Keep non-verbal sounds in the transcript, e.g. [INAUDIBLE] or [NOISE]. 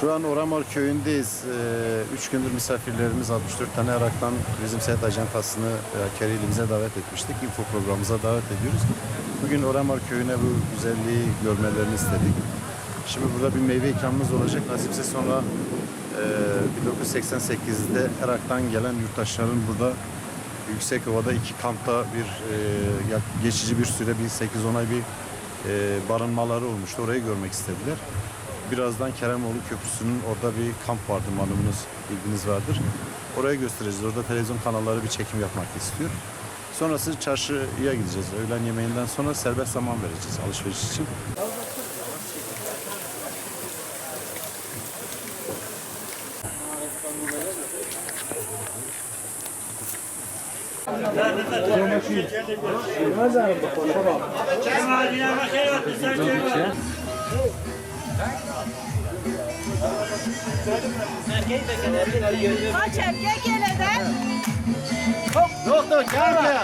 Şu an Oramar köyündeyiz. Ee, Üç gündür misafirlerimiz 64 tane Irak'tan Turizm Seyahat Ajantası'nı e, kere ilimize davet etmiştik. Info programımıza davet ediyoruz. Bugün Oramar köyüne bu güzelliği görmelerini istedik. Şimdi burada bir meyve ikramımız olacak. Nasipse sonra 1988'de Irak'tan gelen yurttaşların burada Yüksekova'da iki kampta bir e, geçici bir süre bir 8-10 ay bir e, barınmaları olmuştu. Orayı görmek istediler. Birazdan Keremoğlu Köprüsü'nün orada bir kamp vardı malumunuz bilginiz vardır. Orayı göstereceğiz. Orada televizyon kanalları bir çekim yapmak istiyor. Sonrası çarşıya gideceğiz. Öğlen yemeğinden sonra serbest zaman vereceğiz alışveriş için. Kaç erkek gele de. Doktor gel [LAUGHS]